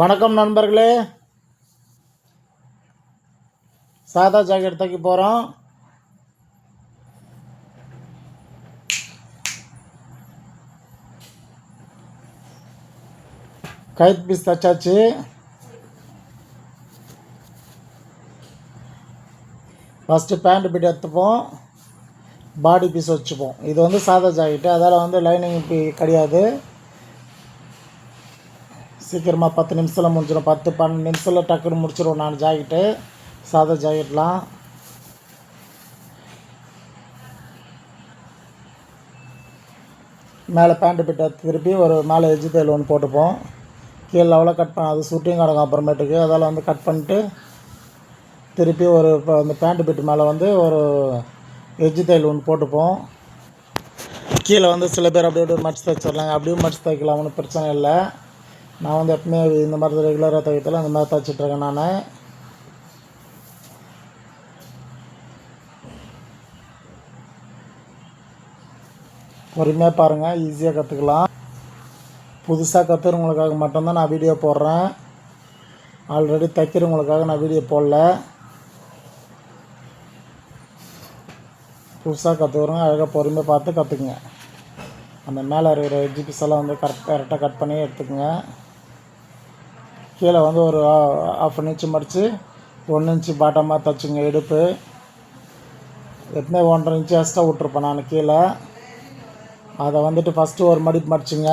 வணக்கம் நண்பர்களே. சாதா ஜாக்கெட் தைக்க போகிறோம் கைத் பீஸ் தைச்சாச்சு. ஃபஸ்ட்டு பேண்ட் பிட் எடுத்துப்போம். பாடி பீஸ் வச்சுப்போம். இது வந்து சாதா ஜாக்கெட்டு. அதால் வந்து லைனிங் கிடையாது. சீக்கிரமாக பத்து நிமிஷத்தில் முடிஞ்சிடும் பத்து பன்னெண்டு நிமிஷத்தில் டக்குன்னு முடிச்சிடும் நான் ஜாக்கெட்டு சாதா ஜாக்கெட்லாம் மேலே பேண்ட்டு பிட்டை திருப்பி ஒரு மேலே எஜ்ஜு தையல் ஒன்று போட்டுப்போம். கீழே லெவலாக கட் பண்ண அது சுட்டிங் கிடக்கும் அப்புறமேட்டுக்கு அதால் வந்து கட் பண்ணிட்டு திருப்பி ஒரு இப்போ அந்த பேண்ட்டு பிட்டு மேலே வந்து ஒரு எஜ்ஜு தையல் ஒன்று போட்டுப்போம். கீழே வந்து சில பேர் அப்படியே அப்படியே மடிச்சு தைச்சிடலாங்க அப்படியும் மடிச்சு தைக்கலாம் ஒன்றும் பிரச்சனை இல்லை. நான் வந்து எப்பவுமே இந்த மாதிரி ரெகுலராக தைக்கிறதுல அந்த மாதிரி தைச்சிட்ருக்கேன் நான். பொறுமையாக பாருங்கள் ஈஸியாக கற்றுக்கலாம் புதுசாக கற்றுறவங்களுக்காக மட்டும்தான் நான் வீடியோ போடுறேன். ஆல்ரெடி தைக்கிறவங்களுக்காக நான் வீடியோ போடல. புதுசாக கற்றுக்குறவங்க அழகாக பொறுமையாக பார்த்து கற்றுக்குங்க அந்த மேலே இருக்கிற எஜிபிஸ் எல்லாம் வந்து கரெக்ட் கரெக்டாக கட் பண்ணி எடுத்துக்கோங்க. கீழே வந்து ஒரு ஆஃப் அன் இன்ச்சு மடித்து ஒன்று இன்ச்சு பாட்டமாக தைச்சுங்க இடுப்பு. எத்தனை ஒன்றரை இன்ச்சு எக்ஸ்ட்ரா விட்ருப்பேன் நான் கீழே. அதை வந்துட்டு ஃபஸ்ட்டு ஒரு மடிப்பு மடிச்சுங்க.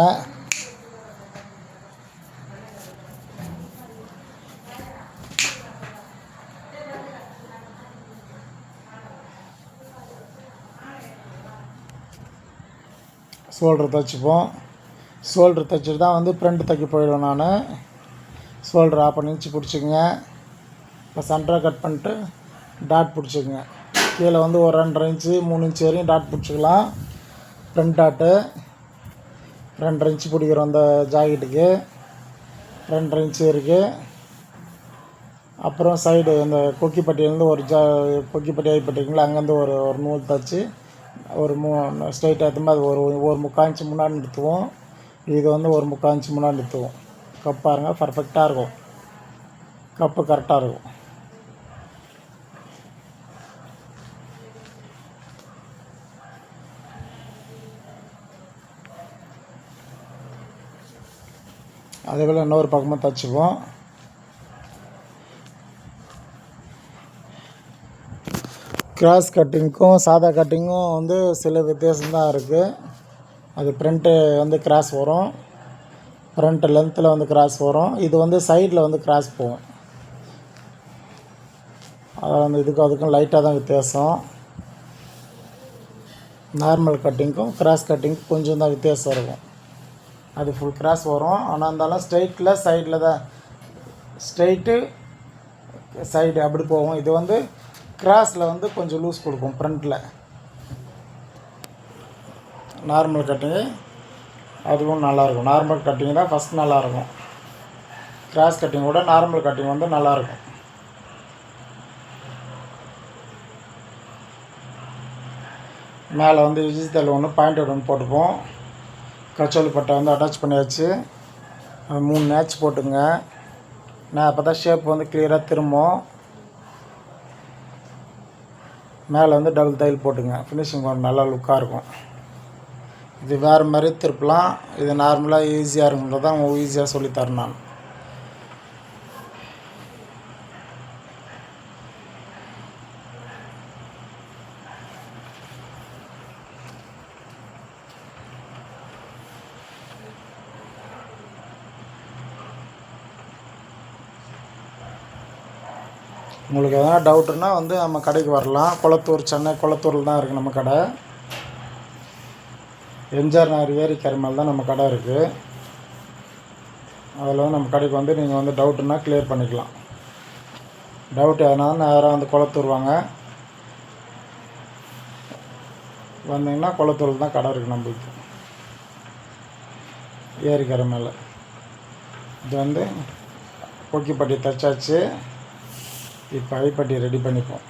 ஷோல்டர் தைச்சிப்போம். ஷோல்டர் தைச்சிட்டு தான் வந்து ஃப்ரண்ட் தைக்க போயிடுவேன் நான். ஷோல்டர் ஆஃப் பண்ணி இன்ச்சு பிடிச்சிக்கங்க. இப்போ சென்டராக கட் பண்ணிட்டு டாட் பிடிச்சிக்கங்க. கீழே வந்து ஒரு ரெண்டரை இன்ச்சு மூணு இன்ச்சு வரையும் டாட் பிடிச்சிக்கலாம். ஃப்ரண்ட் டாட்டு ரெண்டரை இன்ச்சு பிடிக்கிறோம் அந்த ஜாக்கெட்டுக்கு ரெண்டரை இன்ச்சு இருக்குது அப்புறம் சைடு இந்த கொக்கிப்பட்டியிலேருந்து ஒரு ஜா கொக்கிப்பட்டி ஐப்பட்டிங்களா அங்கேருந்து ஒரு ஒரு நூல் தைச்சி ஒரு மூ ஸ்ட்ரைட்டாக அது ஒரு ஒரு முக்கால் இன்ச்சு முன்னாடி நிறுத்துவோம். இது வந்து ஒரு முக்கால் இன்ச்சு முன்னாடி நிறுத்துவோம். கப் பாருங்கள் பர்ஃபெக்டாக இருக்கும். கப்பு கரெக்டாக இருக்கும். அதே போல் இன்னொரு பக்கமாக தச்சுப்போம். கிராஸ் கட்டிங்க்கும் சாதா கட்டிங்கும் வந்து சில வித்தியாசம்தான் இருக்குது அது பிரிண்ட்டு வந்து கிராஸ் வரும். ஃப்ரண்ட் லென்த்தில் வந்து கிராஸ் வரும். இது வந்து சைடில் வந்து கிராஸ் போகும். அதில் வந்து இதுக்கும் அதுக்கும் லைட்டாக தான் வித்தியாசம். நார்மல் கட்டிங்க்கும் கிராஸ் கட்டிங்க்கும் கொஞ்சம் தான் வித்தியாசம் இருக்கும். அது ஃபுல் கிராஸ் வரும். ஆனால் இருந்தாலும் ஸ்ட்ரைட்டில் சைடில் தான் ஸ்ட்ரைட்டு சைடு அப்படி போகும். இது வந்து கிராஸில் வந்து கொஞ்சம் லூஸ் கொடுக்கும் ஃப்ரண்ட்டில் நார்மல் கட்டிங்கு அதுவும் நல்லாயிருக்கும். நார்மல் கட்டிங் தான் ஃபஸ்ட் நல்லாயிருக்கும். கிராஸ் கட்டிங்கோட நார்மல் கட்டிங் வந்து நல்லாயிருக்கும். மேலே வந்து விஜித்தல் ஒன்று பாயிண்ட் ஒன்று போட்டுப்போம். கச்சோலி பட்டை வந்து அட்டாச் பண்ணியாச்சு. மூணு மேட்ச் போட்டுங்க நான் அப்போ தான் ஷேப் வந்து கிளியராக திரும்பும். மேலே வந்து டபுள் தையல் போட்டுங்க ஃபினிஷிங் கொஞ்சம் நல்லா லுக்காக இருக்கும். இது வேறு மாதிரி திருப்பலாம். இது நார்மலாக ஈஸியாக இருக்குன்றது தான் ஈஸியாக சொல்லித்தரேன் நான் உங்களுக்கு எதனா டவுட்டுன்னா வந்து நம்ம கடைக்கு வரலாம். குளத்தூர் சென்னை குளத்தூரில் தான் இருக்குது நம்ம கடை. எம்ஜிஆர் நகர் ஏரிக்கரை மேலே தான் நம்ம கடை இருக்குது அதில் வந்து நம்ம கடைக்கு வந்து நீங்கள் வந்து டவுட்டுன்னா கிளியர் பண்ணிக்கலாம். டவுட் எதனா நேராக வந்து குளத்தூர் வாங்க வந்தீங்கன்னா குளத்தூரில் தான் கடை இருக்குது நம்மளுக்கு. ஏரிக்கரை மேலே. இது வந்து கொக்கிப்பட்டி தைச்சாச்சு. இப்போ ஐப்பட்டி ரெடி பண்ணிப்போம்.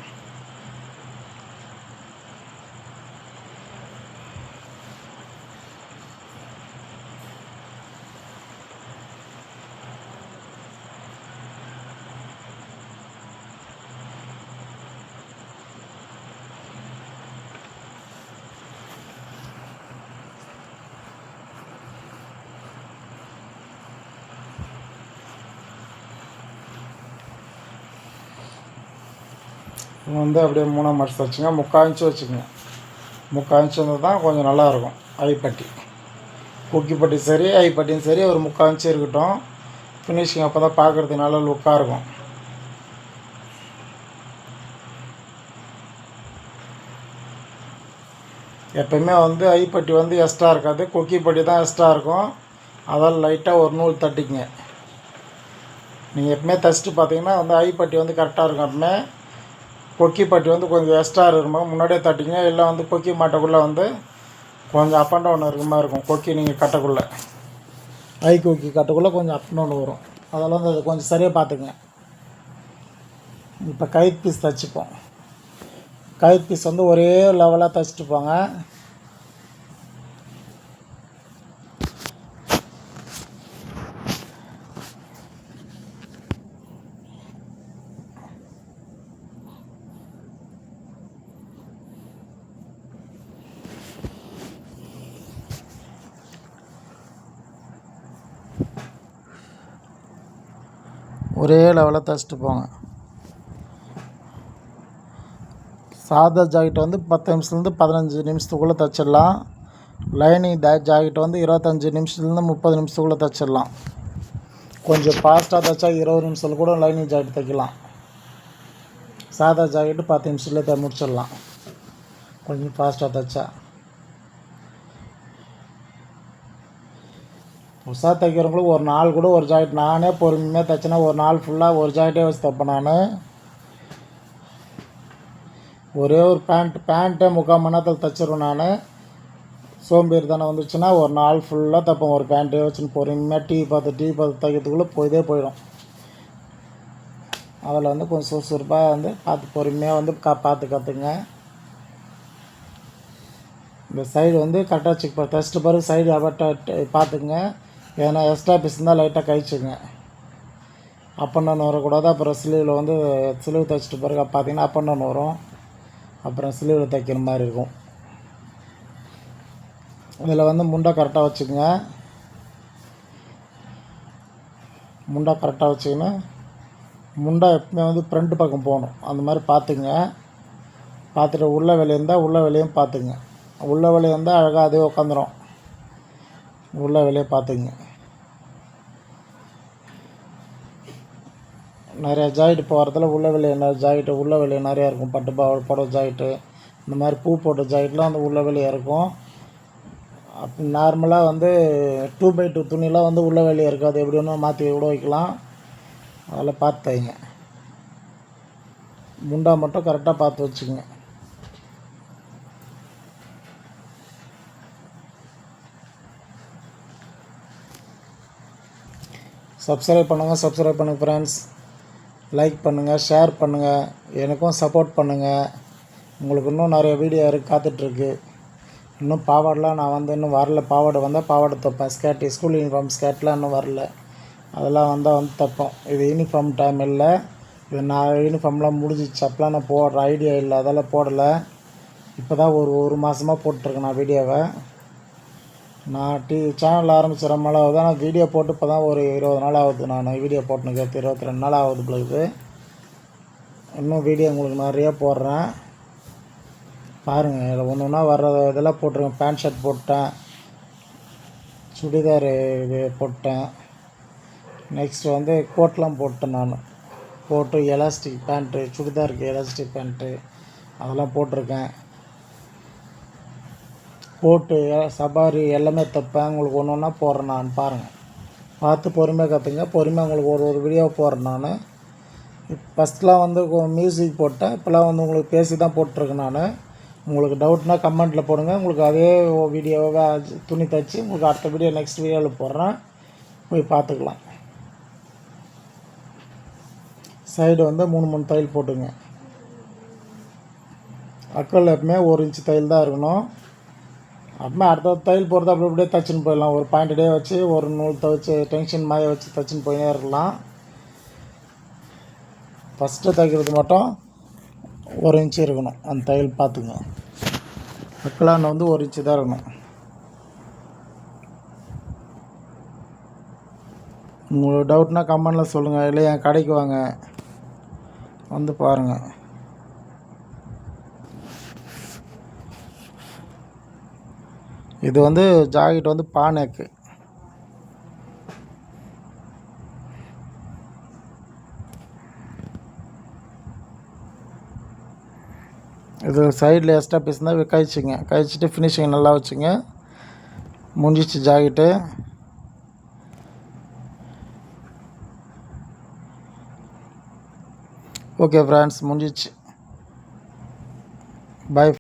வந்து அப்படியே மூணாம் மடிச்சு வச்சுங்க. முக்கால் இன்ச்சு வச்சுக்கோங்க முக்கால் இன்ச்சு வந்து தான் கொஞ்சம் நல்லாயிருக்கும். ஐப்பட்டி குக்கிப்பட்டி சரி ஐப்பட்டியும் சரி ஒரு முக்கால் இன்ச்சு இருக்கட்டும். ஃபினிஷிங் அப்போ தான் பார்க்குறதுக்கு நல்ல லுக்காக இருக்கும். எப்பயுமே வந்து ஐப்பட்டி வந்து எக்ஸ்ட்ரா இருக்காது. கொக்கிப்பட்டி தான் எக்ஸ்ட்ரா இருக்கும். அதால் லைட்டாக ஒரு நூல் தட்டிக்குங்க. நீங்கள் எப்பவுமே தைச்சிட்டு பார்த்தீங்கன்னா வந்து ஐப்பட்டி வந்து கரெக்டாக இருக்கும் எப்பவுமே கொக்கி பட்டி வந்து கொஞ்சம் எக்ஸ்ட்ரா இருக்குமா முன்னாடியே தட்டிங்க இல்லை வந்து கொக்கி மாட்டக்குள்ளே வந்து கொஞ்சம் அப் அண்ட் டவுன் இருக்கிற மாதிரி இருக்கும். கொக்கி நீங்கள் கட்டக்குள்ளே. ஐ கொக்கி கட்டக்குள்ளே கொஞ்சம் அப் அண்ட் டவுன் வரும். அதெல்லாம் வந்து அது கொஞ்சம் சரியாக பார்த்துங்க. இப்போ கைத் பீஸ் தைச்சிப்போம். கைத் பீஸ் வந்து ஒரே லெவலாக தைச்சிட்டு போங்க. ஒரே லெவலில் தைச்சிட்டு போங்க. சாதா ஜாக்கெட் வந்து பத்து நிமிஷத்துலேருந்து பதினஞ்சு நிமிஷத்துக்குள்ளே தைச்சிடலாம். லைனிங் டே ஜாக்கெட் வந்து இருபத்தஞ்சி நிமிஷத்துலேருந்து முப்பது நிமிஷத்துக்குள்ளே தைச்சிடலாம். கொஞ்சம் ஃபாஸ்ட்டாக தைச்சா இருபது நிமிஷத்தில் கூட லைனிங் ஜாக்கெட் தைக்கலாம். சாதா ஜாக்கெட்டு பத்து நிமிஷத்துலேயே த முடிச்சிடலாம். கொஞ்சம் ஃபாஸ்ட்டாக தைச்சா. புதுசாக தைக்கிறவங்களுக்கு ஒரு நாள் கூட ஒரு ஜாக்கெட். நானே பொறுமையாக தைச்சினா ஒரு நாள் ஃபுல்லாக ஒரு ஜாக்கெட்டே வச்சு தைப்பேன் நான். ஒரே ஒரு பேண்ட் பேண்ட்டே முக்கால் மணி நேரத்தில் தைச்சிருவேன் நான். சோம்பேறி தானே வந்துச்சுன்னா ஒரு நாள் ஃபுல்லாக தைப்பேன். ஒரு பேண்ட்டே வச்சுன்னு பொறுமையாக டீ பார்த்து டீ பார்த்து தைக்கிறதுக்குள்ளே போய்தே போயிடும். அதில் வந்து கொஞ்சம் சுறுசுறுப்பாக வந்து பார்த்து பொறுமையாக வந்து கா பார்த்து கற்றுங்க இந்த சைடு வந்து கரெக்டாக செக் பண்ண தைச்சிட்டு பிறகு சைடு அவட்ட பார்த்துக்குங்க. ஏன்னா எக்ஸ்ட்ரா பீஸ் இருந்தால் லைட்டாக கழிச்சுங்க. அப் அண்ட் டவுன் வரக்கூடாது. அப்புறம் ஸ்லீவில் வந்து ஸ்லீவ் தைச்சிட்டு பிறகு பார்த்தீங்கன்னா அப் அண்ட் டவுன் வரும். அப்புறம் ஸ்லீவில் தைக்கிற மாதிரி இருக்கும். இதில் வந்து முண்டை கரெக்டாக வச்சுக்கோங்க. முண்டை கரெக்டாக வச்சுக்கின்னு முண்டை எப்பவுமே வந்து ஃப்ரண்ட் பக்கம் போகணும். அந்த மாதிரி பார்த்துங்க பார்த்துட்டு உள்ள வெளியே இருந்தால் உள்ள வெளியும் பார்த்துங்க உள்ள வெளியே இருந்தால் அழகாக அதே உட்காந்துரும் உள்ள வெளியே பார்த்துங்க. நிறையா ஜாக்கெட் போகிறதுல உள்ள வெளியே நிறைய ஜாக்கெட்டு உள்ள வெளியே நிறையா இருக்கும். பட்டு பாவ புடவை ஜாக்கெட்டு இந்த மாதிரி பூ போட்ட ஜாக்கெட்லாம் வந்து உள்ள வெளியே இருக்கும். அப்படி நார்மலாக வந்து டூ பை டூ துணிலாம் வந்து உள்ள வெளியே இருக்காது. எப்படி வேணும் மாற்றி விட வைக்கலாம். அதெல்லாம் பார்த்து தைங்க முண்டா மட்டும் கரெக்டாக பார்த்து வச்சுக்கோங்க. சப்ஸ்கிரைப் பண்ணுங்கள் சப்ஸ்கிரைப் பண்ணுங்கள் ஃப்ரெண்ட்ஸ் லைக் பண்ணுங்கள் ஷேர் பண்ணுங்கள் எனக்கும் சப்போர்ட் பண்ணுங்கள் உங்களுக்கு இன்னும் நிறைய வீடியோ இருக்குது காத்துட்ருக்கு இன்னும் பாவாடெலாம் நான் வந்து இன்னும் வரல. பாவாடை வந்தால் பாவாடை தைப்பேன். ஸ்கேட் ஸ்கூல் யூனிஃபார்ம் ஸ்கேட்லாம் இன்னும் வரல. அதெல்லாம் வந்தால் வந்து தைப்போம். இது யூனிஃபார்ம் டைம் இல்லை. இது நான் யூனிஃபார்ம்லாம் முடிஞ்சிச்சு. அப்போலாம் நான் போடுற ஐடியா இல்லை. அதெல்லாம் போடலை. இப்போ தான் ஒரு ஒரு மாதமாக போட்டிருக்கேன் நான் வீடியோவை நான் டி சேனல் ஆரம்பிச்ச ரொம்ப நாள் ஆகுது ஆனால் வீடியோ போட்டு இப்போ தான் ஒரு இருபது நாள் ஆகுது. நான் வீடியோ போட்டுனுக்கு இருபத்தி ரெண்டு நாள் ஆகுது பிள்ளைக்கு இன்னும் வீடியோ உங்களுக்கு நிறைய போடுறேன். பாருங்கள் இதில் ஒன்று ஒன்றா வர்ற இதெல்லாம் போட்டிருக்கேன் பேண்ட் ஷர்ட் போட்டேன். சுடிதார் இது போட்டேன். நெக்ஸ்ட்டு வந்து கோட்லாம் போட்டேன் நான். போட்டு எலாஸ்டிக் பேண்ட்டு சுடிதாருக்கு எலாஸ்டிக் பேண்ட்டு அதெல்லாம் போட்டிருக்கேன். போட்டு சபாரி எல்லாமே தைப்பேன். உங்களுக்கு ஒன்று ஒன்றா போடுறேன் நான் பாருங்கள் பார்த்து பொறுமையாக கற்றுங்க பொறுமையாக உங்களுக்கு ஒரு ஒரு வீடியோ போடுறேன் நான். ஃபஸ்ட்லாம் வந்து மியூசிக் போட்டேன். இப்போலாம் வந்து உங்களுக்கு பேசி தான் போட்டிருக்கேன் நான். உங்களுக்கு டவுட்னா கமெண்ட்டில் போடுங்க. உங்களுக்கு அதே வீடியோவை துணி தைச்சி உங்களுக்கு அடுத்த வீடியோ நெக்ஸ்ட் வீடியோவில் போடுறேன். போய் பார்த்துக்கலாம். சைடு வந்து மூணு மூணு தையல் போட்டுங்க. அக்கல் எப்பவுமே ஒரு இன்ச்சு தையல் தான் இருக்கணும். அப்புறமே அடுத்த தையல் போகிறது அப்படி அப்படியே தச்சுன்னு போயிடலாம். ஒரு பாயிண்ட் டே வச்சு ஒரு நூல் துவச்சி டென்ஷன் மாய வச்சு தச்சுன்னு போயினே இருக்கலாம். ஃபஸ்ட்டு தைக்கிறது மட்டும் ஒரு இன்ச்சு இருக்கணும். அந்த தையல் பார்த்துங்க அக்கலான் வந்து ஒரு இன்ச்சு தான் இருக்கணும். உங்களுக்கு டவுட்னா கமெண்டில் சொல்லுங்கள் இல்லை என் கடைக்கு வாங்க. வந்து பாருங்கள் இது வந்து ஜாக்கெட் வந்து பானேக்கு. இது சைடில் எக்ஸ்ட்ரா பீஸ் தான் கழிச்சிங்க. கழிச்சிட்டு ஃபினிஷிங் நல்லா வச்சுங்க. முடிஞ்சிச்சு ஜாக்கெட்டு. ஓகே ஃப்ரெண்ட்ஸ் முடிஞ்சிச்சு. பாய்